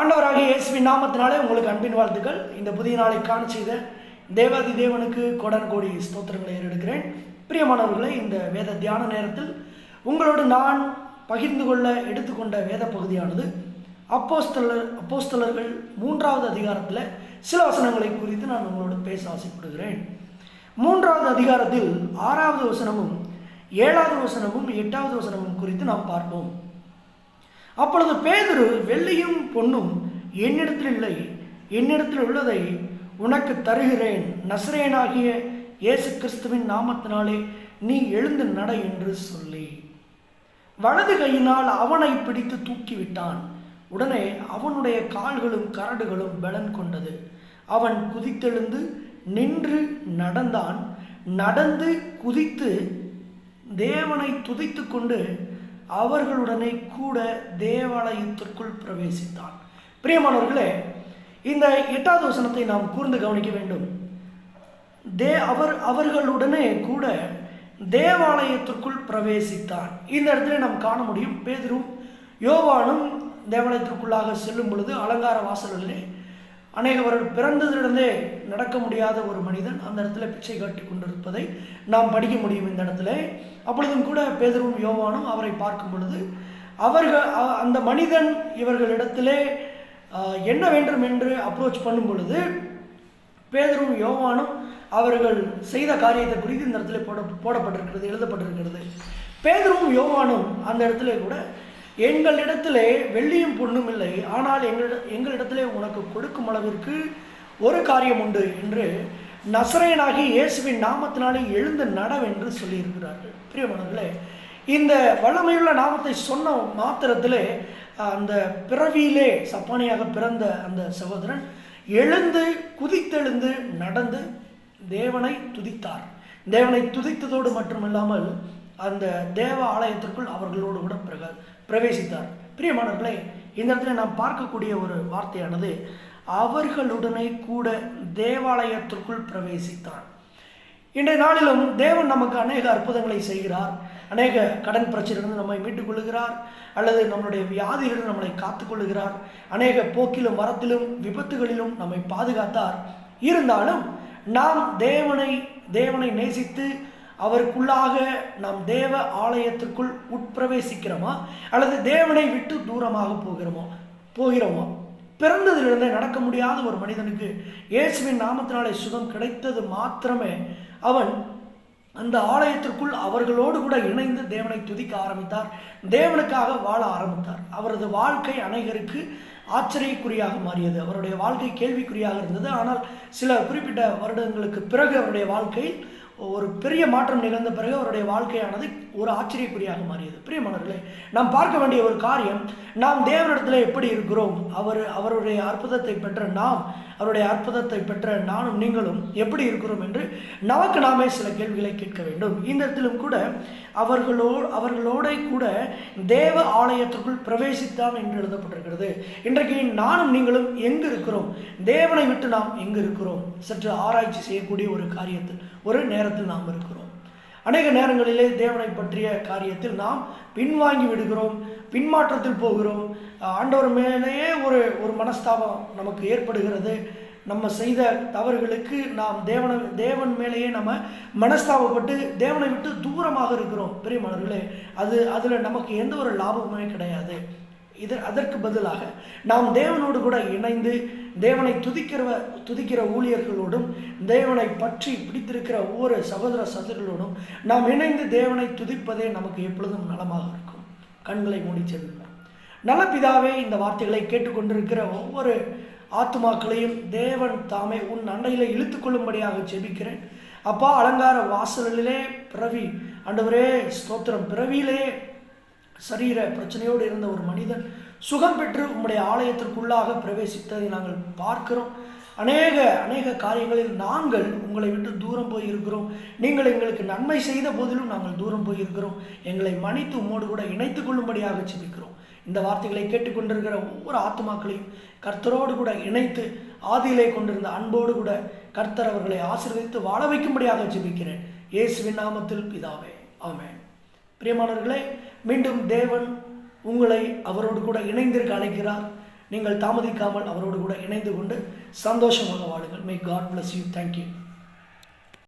ஆண்டவராகிய இயேசுவின் நாமத்தினாலே உங்களுக்கு அன்பின் வாழ்த்துக்கள். இந்த புதிய நாளை காண செய்த தேவாதி தேவனுக்கு கோடான கோடி ஸ்தோத்திரங்களை ஏறெடுக்கிறேன். பிரியமானவர்களே இந்த வேத தியான நேரத்தில் உங்களோடு நான் பகிர்ந்து கொள்ள எடுத்துக்கொண்ட வேத பகுதியானது அப்போஸ்தலர் அப்போஸ்தலர்கள் மூன்றாவது அதிகாரத்தில் சில வசனங்களை குறித்து நான் உங்களோடு பேச ஆசைப்படுகிறேன். மூன்றாவது அதிகாரத்தில் ஆறாவது வசனமும் ஏழாவது வசனமும் எட்டாவது வசனமும் குறித்து நாம் பார்ப்போம். அப்பொழுது பேதுரு வெள்ளியும் பொன்னும் என்னிடத்தில் இல்லை என்னிடத்தில் உள்ளதை உனக்கு தருகிறேன். நசரேனாகிய இயேசு கிறிஸ்துவின் நாமத்தினாலே நீ எழுந்து நட என்று சொல்லி. வலது கையினால் அவனை பிடித்து தூக்கிவிட்டான். உடனே அவனுடைய கால்களும் கரடுகளும் பலன் கொண்டது. அவன் குதித்தெழுந்து நின்று நடந்தான். நடந்து குதித்து தேவனை துதித்து கொண்டு அவர்களுடனே கூட தேவாலயத்திற்குள் பிரவேசித்தான். பிரியமானவர்களே இந்த எட்டாவது வசனத்தை நாம் கூர்ந்து கவனிக்க வேண்டும். தே அவர் அவர்களுடனே கூட தேவாலயத்திற்குள் பிரவேசித்தான். இந்த இடத்துல நாம் காண முடியும் பேதரும் யோவானும் தேவாலயத்திற்குள்ளாக செல்லும் பொழுது அலங்கார வாசல்களிலே அநேக பிறந்ததிலிருந்தே நடக்க முடியாத ஒரு மனிதன் அந்த இடத்துல பிச்சை காட்டி கொண்டிருப்பதை நாம் படிக்க முடியும் இந்த இடத்துல. அப்பொழுதும் கூட பேதரும் யோவானும் அவரை பார்க்கும் பொழுது அவர்கள் அந்த மனிதன் இவர்களிடத்திலே என்ன வேண்டும் என்று அப்ரோச் பண்ணும் பொழுது பேதரும் யோவானும் அவர்கள் செய்த காரியத்தை குறித்து இந்த இடத்துல போட போடப்பட்டிருக்கிறது எழுதப்பட்டிருக்கிறது. பேதரும் யோவானும் அந்த இடத்துல கூட எங்களிடத்திலே வெள்ளியும் பொண்ணும் இல்லை. ஆனால் எங்களிட எங்களிடத்திலே உனக்கு கொடுக்கும் அளவிற்கு ஒரு காரியம் உண்டு என்று நசரையனாகி இயேசுவின் நாமத்தினாலே எழுந்து நடவென்று சொல்லியிருக்கிறார்கள். பிரியமனங்களே இந்த வல்லமையுள்ள நாமத்தை சொன்ன மாத்திரத்திலே அந்த பிறவியிலே சப்பானியாக பிறந்த அந்த சகோதரன் எழுந்து குதித்தெழுந்து நடந்து தேவனை துதித்தார். தேவனை துதித்ததோடு மட்டுமில்லாமல் அந்த தேவ ஆலயத்திற்குள் அவர்களோடு கூட பிறகு பிரவேசித்தார். பிரியமானவர்களே இந்த இடத்துல நாம் பார்க்கக்கூடிய ஒரு வார்த்தையானது அவர்களுடனே கூட தேவாலயத்திற்குள் பிரவேசித்தான். இன்றைய நாளிலும் தேவன் நமக்கு அநேக அற்புதங்களை செய்கிறார். அநேக கடன் பிரச்சனையிலிருந்து நம்மை மீட்டுக் கொள்கிறார் அல்லது நம்மளுடைய வியாதியிலிருந்து நம்மளை காத்துக்கொள்கிறார் அநேக போக்கிலும் வரத்திலும் விபத்துகளிலும் நம்மை பாதுகாத்தார். இருந்தாலும் நாம் தேவனை தேவனை நேசித்து அவருக்குள்ளாக நாம் தேவ ஆலயத்திற்குள் உட்பிரவேசிக்கிறோமா? அல்லது தேவனை விட்டு தூரமாக போகிறோமோ? போகிறோமா? பிறந்ததிலிருந்தே நடக்க முடியாத ஒரு மனிதனுக்கு இயேசுவின் நாமத்தினாலே சுகம் கிடைத்தது மாத்திரமே. அவன் அந்த ஆலயத்திற்குள் அவர்களோடு கூட இணைந்து தேவனை துதிக்க ஆரம்பித்தார். தேவனுக்காக வாழ ஆரம்பித்தார். அவரது வாழ்க்கை அநேகருக்கு ஆச்சரியக்குறியாக மாறியது. அவருடைய வாழ்க்கை கேள்விக்குறியாக இருந்தது. ஆனால் சில குறிப்பிட்ட வருடங்களுக்கு பிறகு அவருடைய வாழ்க்கையில் ஒரு பெரிய மாற்றம் நிகழ்ந்த பிறகு அவருடைய வாழ்க்கையானது ஒரு ஆச்சரியக்குறியாக மாறியது. பிரியமானவர்களே நாம் பார்க்க வேண்டிய ஒரு காரியம் நாம் தேவனிடத்தில் எப்படி இருக்கிறோம் அவர் அவருடைய அற்புதத்தை பெற்ற நாம் அவருடைய அற்புதத்தை பெற்ற நானும் நீங்களும் எப்படி இருக்கிறோம் என்று நமக்கு நாமே சில கேள்விகளை கேட்க வேண்டும். இந்த இடத்திலும் கூட அவர்களோ அவர்களோட கூட தேவ ஆலயத்திற்குள் பிரவேசித்தான் என்று எழுதப்பட்டிருக்கிறது. இன்றைக்கு நானும் நீங்களும் எங்கு இருக்கிறோம்? தேவனை விட்டு நாம் எங்கு இருக்கிறோம்? சற்று ஆராய்ச்சி செய்யக்கூடிய ஒரு காரியத்தில் ஒரு நேரத்தில் நாம் இருக்கிறோம். அநேக நேரங்களிலே தேவனை பற்றிய காரியத்தில் நாம் பின்வாங்கி விடுகிறோம் பின்மாற்றத்தில் போகிறோம். ஆண்டவர் மேலேயே ஒரு ஒரு மனஸ்தாபம் நமக்கு ஏற்படுகிறது. நம்ம செய்த தவறுகளுக்கு நாம் தேவனை தேவன் மேலேயே நம்ம மனஸ்தாபப்பட்டு தேவனை விட்டு தூரமாக இருக்கிறோம். பெரியமானவர்களே அது அதில் நமக்கு எந்த ஒரு லாபமுமே கிடையாது. இது அதற்கு பதிலாக நாம் தேவனோடு கூட இணைந்து தேவனை துதிக்கிறவ துதிக்கிற ஊழியர்களோடும் தேவனை பற்றி பிடித்திருக்கிற ஒவ்வொரு சகோதர சகோதரர்களோடும் நாம் இணைந்து தேவனை துதிப்பதே நமக்கு எப்பொழுதும் நலமாக இருக்கும். கண்களை மூடி செல்லுங்கள். நல்ல பிதாவே இந்த வார்த்தைகளை கேட்டுக்கொண்டிருக்கிற ஒவ்வொரு ஆத்துமாக்களையும் தேவன் தாமே உன் அன்னையில் இழுத்து கொள்ளும்படியாக ஜெபிக்கிறேன். அப்பா அலங்கார வாசலிலே பிறவி அண்டவரே ஸ்தோத்திரம். பிறவியிலே சரீர பிரச்சனையோடு இருந்த ஒரு மனிதன் சுகம் பெற்று உம்முடைய ஆலயத்திற்குள்ளாக பிரவேசித்ததை நாங்கள் பார்க்கிறோம். அநேக அநேக காரியங்களில் நாங்கள் உங்களை விட்டு தூரம் போய் இருக்கிறோம் நீங்கள் எங்களுக்கு நன்மை செய்த போதிலும் நாங்கள் தூரம் போய் இருக்கிறோம் எங்களை மன்னித்து உம்மோடு கூட இணைத்து கொள்ளும்படியாக சிந்திக்கிறோம் இந்த வார்த்தைகளை கேட்டுக்கொண்டிருக்கிற ஒவ்வொரு ஆத்மாக்களையும் கர்த்தரோடு கூட இணைத்து ஆதியிலே கொண்டிருந்த அன்போடு கூட கர்த்தர் அவர்களை ஆசீர்வதித்து வாழ வைக்கும்படியாக ஜெபிக்கிறேன். இயேசுவின் நாமத்தில் பிதாவே. ஆமேன். பிரியமானவர்களே மீண்டும் தேவன் உங்களை அவரோடு கூட இணைந்திருக்க அழைக்கிறார். நீங்கள் தாமதிக்காமல் அவரோடு கூட இணைந்து கொண்டு சந்தோஷமாக வாழுங்கள். May God bless you thank you